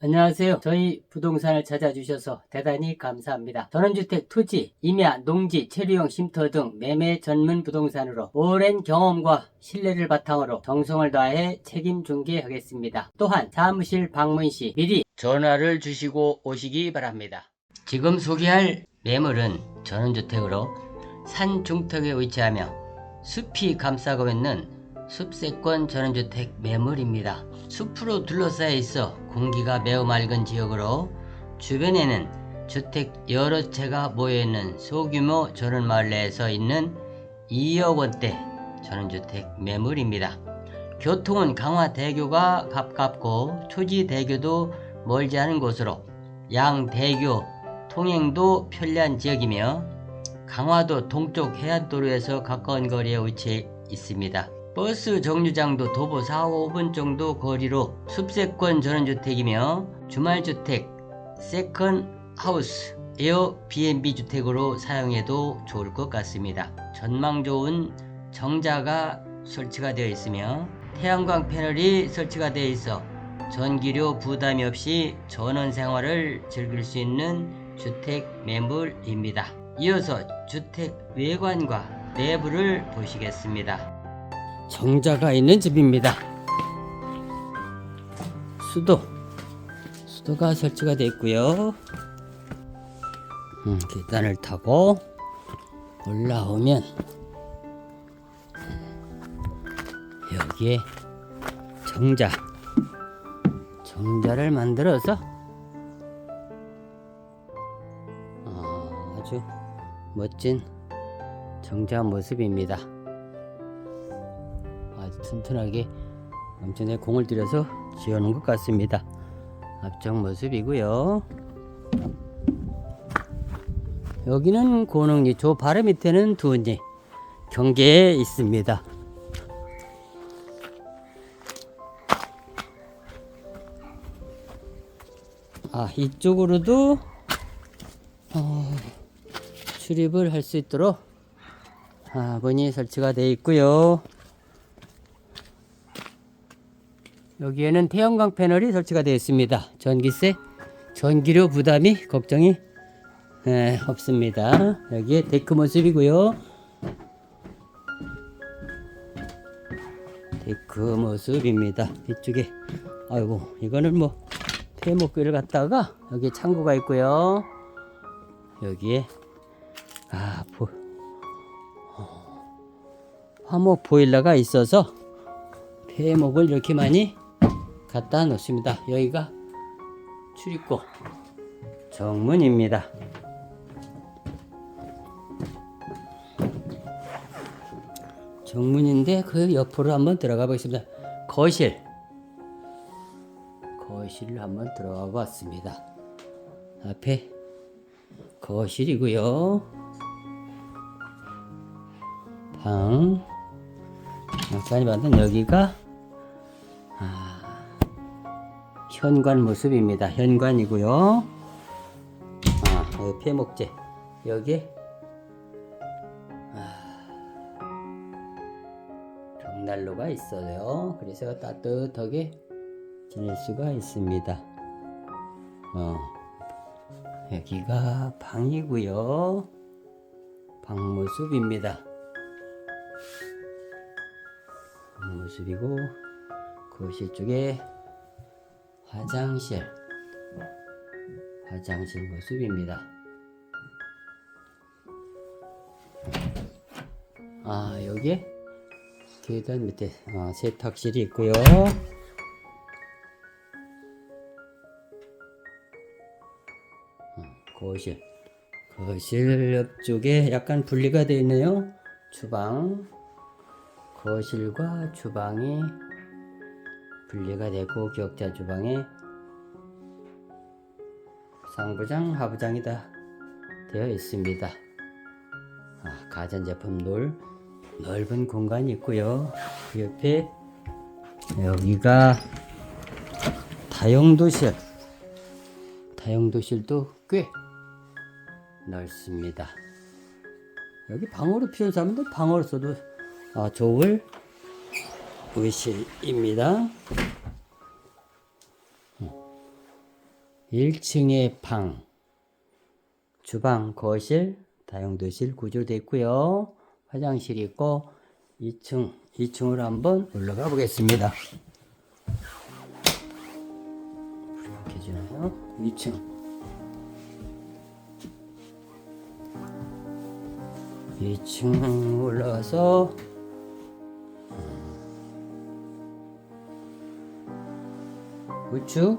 안녕하세요. 저희 부동산을 찾아주셔서 대단히 감사합니다. 전원주택, 토지, 임야, 농지, 체류용 쉼터 등 매매 전문 부동산으로 오랜 경험과 신뢰를 바탕으로 정성을 다해 책임 중개하겠습니다. 또한 사무실 방문 시 미리 전화를 주시고 오시기 바랍니다. 지금 소개할 매물은 전원주택으로 산 중턱에 위치하며 숲이 감싸고 있는 숲세권 전원주택 매물입니다. 숲으로 둘러싸여 있어 공기가 매우 맑은 지역으로 주변에는 주택 여러 채가 모여있는 소규모 전원마을 내에서 있는 2억 원대 전원주택 매물입니다. 교통은 강화대교가 가깝고 초지대교도 멀지 않은 곳으로 양대교 통행도 편리한 지역이며 강화도 동쪽 해안도로에서 가까운 거리에 위치해 있습니다. 버스 정류장도 도보 4, 5분 정도 거리로 숲세권 전원주택이며 주말주택, 세컨 하우스, 에어 B&B 주택으로 사용해도 좋을 것 같습니다. 전망 좋은 정자가 설치가 되어 있으며 태양광 패널이 설치가 되어 있어 전기료 부담이 없이 전원 생활을 즐길 수 있는 주택 매물입니다. 이어서 주택 외관과 내부를 보시겠습니다. 정자가 있는 집입니다. 수도 수도가 설치가 되어 있고요. 음, 계단을 타고 올라오면 여기에 정자 정자를 만들어서 어, 아주 멋진 정자 모습입니다. 아주 튼튼하게 엄청나게 공을 들여서 지어놓은 것 같습니다. 앞쪽 모습이고요. 여기는 고능리, 저 바로 밑에는 두은리 경계에 있습니다. 아 이쪽으로도 어, 출입을 할 수 있도록 아, 문이 설치가 되어 있고요. 여기에는 태양광 패널이 설치가 되어 있습니다. 전기세, 전기료 부담이 걱정이 에, 없습니다. 여기에 데크 모습이고요. 데크 모습입니다. 이쪽에 아이고 이거는 뭐 태목교를 갖다가 여기 창고가 있고요. 여기에 어, 화목 보일러가 있어서 폐목을 이렇게 많이 갖다 놓습니다. 여기가 출입구 정문입니다. 정문인데 그 옆으로 한번 들어가 보겠습니다. 거실 거실을 한번 들어가 봤습니다. 앞에 거실이고요. 방 약간이 만든 여기가 아, 현관 모습입니다. 현관이고요. 아, 여기 폐목재 여기 아, 벽난로가 있어요. 그래서 따뜻하게 지낼 수가 있습니다. 어, 여기가 방이고요. 방 모습입니다. 모습이고 거실 쪽에 화장실 화장실 모습입니다. 아 여기에 계단 밑에 어, 세탁실이 있고요. 거실 거실 옆쪽에 약간 분리가 되어 있네요 주방 거실과 주방이 분리가 되고 기억자 주방에 상부장 하부장이 다 되어 있습니다. 아, 가전제품 놀 넓은 공간이 있고요. 그 옆에 여기가 다용도실. 다용도실도 꽤 넓습니다. 여기 방으로 피운 사람들 방으로 써도 아, 좋을 의실입니다. 1층에 방, 주방, 거실, 다용도실 구조되어 있고요. 화장실이 있고 2층, 2층으로 한번 올라가 보겠습니다. 불이 켜지나요? 2층. 2층 올라가서 우측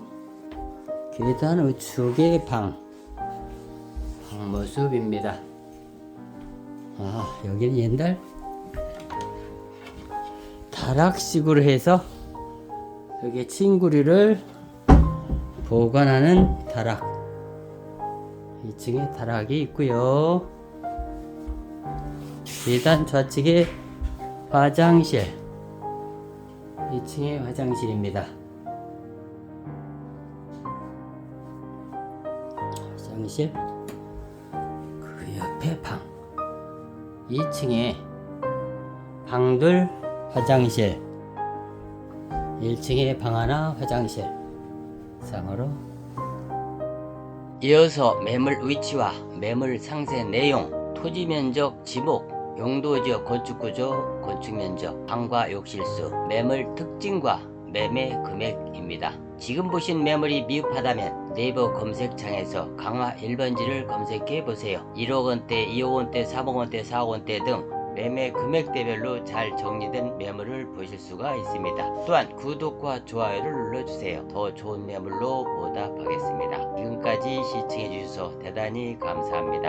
계단 우측의 방, 방 모습입니다. 아 여기는 옛날 다락식으로 해서 여기 친구리를 보관하는 다락. 2층에 다락이 있고요. 계단 좌측에 화장실. 2층에 화장실입니다 화장실? 그 옆에 방. 2층에 방들 화장실. 1층에 방 하나 화장실. 상으로. 이어서 매물 위치와 매물 상세 내용 토지 면적 지목 용도 지역 건축 구조 건축 면적 방과 욕실수 매물 특징과 매매 금액입니다. 지금 보신 매물이 미흡하다면 네이버 검색창에서 강화 1번지를 검색해 보세요. 1억 원대, 2억 원대, 3억 원대, 4억 원대 등 매매 금액대별로 잘 정리된 매물을 보실 수가 있습니다. 또한 구독과 좋아요를 눌러주세요. 더 좋은 매물로 보답하겠습니다. 지금까지 시청해 주셔서 대단히 감사합니다.